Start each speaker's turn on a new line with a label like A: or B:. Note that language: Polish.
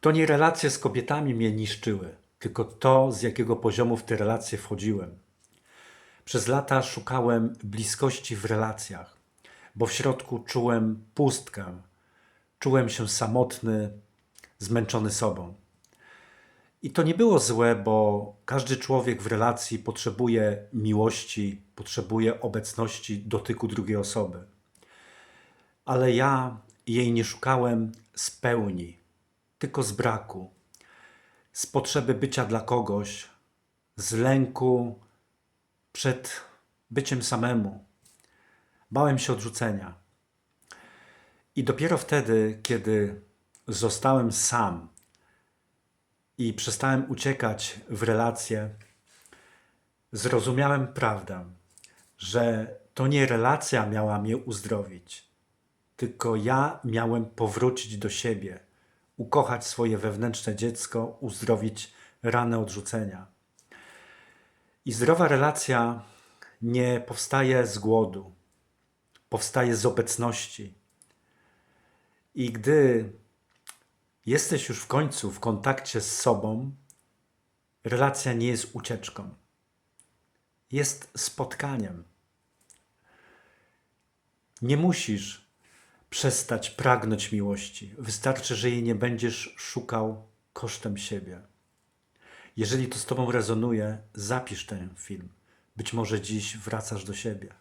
A: To nie relacje z kobietami mnie niszczyły, tylko to, z jakiego poziomu w te relacje wchodziłem. Przez lata szukałem bliskości w relacjach, bo w środku czułem pustkę, czułem się samotny, zmęczony sobą. I to nie było złe, bo każdy człowiek w relacji potrzebuje miłości, potrzebuje obecności, dotyku drugiej osoby. Ale ja jej nie szukałem z pełni, tylko z braku, z potrzeby bycia dla kogoś, z lęku przed byciem samemu. Bałem się odrzucenia. I dopiero wtedy, kiedy zostałem sam i przestałem uciekać w relacje, zrozumiałem prawdę, że to nie relacja miała mnie uzdrowić, tylko ja miałem powrócić do siebie, ukochać swoje wewnętrzne dziecko, uzdrowić ranę odrzucenia. I zdrowa relacja nie powstaje z głodu, powstaje z obecności. I gdy jesteś już w końcu w kontakcie z sobą, relacja nie jest ucieczką, jest spotkaniem. Nie musisz przestać pragnąć miłości. Wystarczy, że jej nie będziesz szukał kosztem siebie. Jeżeli to z Tobą rezonuje, zapisz ten film. Być może dziś wracasz do siebie.